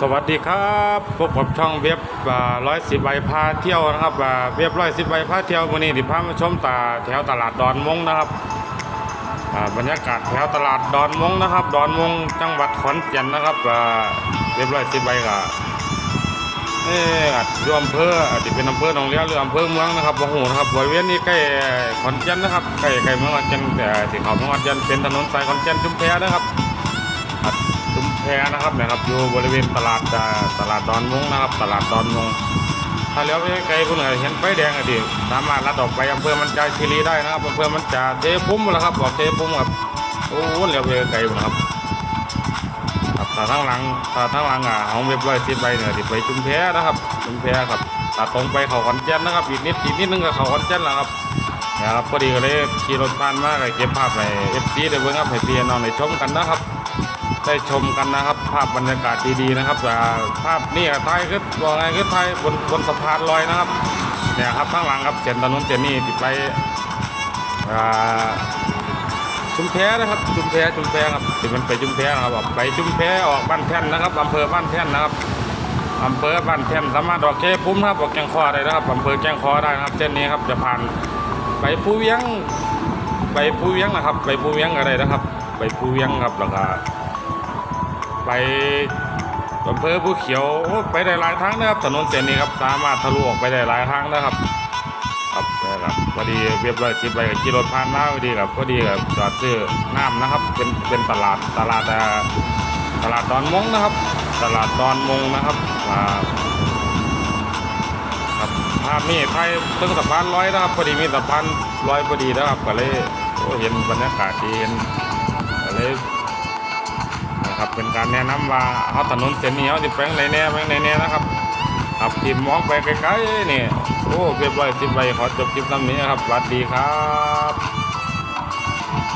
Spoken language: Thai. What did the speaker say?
สวัสดีครับพบกับช่องเว็บร้อยสิบใบพาเที่ยวนะครับเว็บร้อยสิบใบพาเที่ยววันนี้ที่พามาชมตาแถวตลาดดอนมงนะครับบรรยากาศแถวตลาดดอนมงนะครับ ดอนมงจังหวัดขอนแก่นนะครับเว็บร้อยสิบใบก็เอ่ออาจอยู่อำเภออาจจะเป็นอำเภอหนองเลี้ยหรืออำเภอเมืองนะครับบ่ฮู้นะครับบริเวณนี้ใกล้ขอนแก่นนะครับใกล้ใกล้เมืองขอนแก่นแต่ที่เขาเมืองขอนแก่นเป็นถนนสายขอนแก่นชุมแพนะครับ แพนะครับนะครับอยู่บริเวณตลาดตลาดดอนมงนะครับ ตลาดดอนมงถ้าเลี้ยวไปไกลคุณเห็นไฟแดงอะดิสามารถลัดออกไปอำเภอมันจาคีรีได้นะครับอำเภอมันจาเทพุ่มแล้วครับบอกเทพุ่มครับโอ้โหเลี้ยวไปไกลๆพุ่นครับครับถ้าทั้งหลังถ้าทั้งหลังอะของเว็บร้อยสิบใบเนี่ยที่ไปชุมแพนะครับชุมแพครับถ้าตรงไปเขาขอนแก่นนะครับอีกนิดอีกนิดนึงก็เขาขอนแก่นแล้วครับเนี่ยครับพอดีก็เลยขี่รถผ่านมาก็เก็บภาพในเอฟซีได้เบิ่งครับให้พี่น้องได้ชมกันนะครับ ได้ชมกันนะครับ ภาพบรรยากาศดีๆนะครับอ่ภาพนี่อะไทยคือว่าไงคือไทยบนบนสะพานลอยนะครับเนี่ยครับข้างหลังครับเส้นถนนเส้นนี้ติดไปชุมแพนะครับชุมแพชุมแพครับที่มันไปชุมแพนะครับออกไปชุมแพออกบ้านแท่นนะครับอำเภอบ้านแท่นนะครับอำเภอบ้านแท่นสามารถออกเคปุ้มนะครับออกแกงคอได้นะครับอำเภอแกงคอได้นะครับเส้นนี้ครับจะผ่านไปภูเวียงไปภูเวียงนะครับ ไปภูเวียงอะไรนะครับ ไปภูเวียงครับแล้วก็ ไปอำเภอผู้เขียวไปได้หลายทางนะครับถนนเส้นนี้ครับสามารถทะลุออกไปได้หลายทางนะครับครับนะครับพอดีเรียบร้อยสิบไปกับขี่รถผ่านมาพอดีครับพอดีกับจอดซื้อน้ำนะครับ เป็นเป็นตลาดตลาดตลาดดอนมงนะครับ ตลาดดอนมงนะครับครับภาพนี้ไทยตึงสะพานลอยนะครับพอดีมีสะพานลอยพอดีนะครับก็เลยเห็นบรรยากาศดีเห็นก็เลย นะครับเป็นการแนะนำว่าเอาถนนเส้นนี้เอาสิแปลงไหนแน่แปลงไหนแน่นะครับครับที่มองไปไกลๆนี่โอ้เรียบร้อยสิบใบขอจบคลิปลำนี้นะครับสวัสดีครับ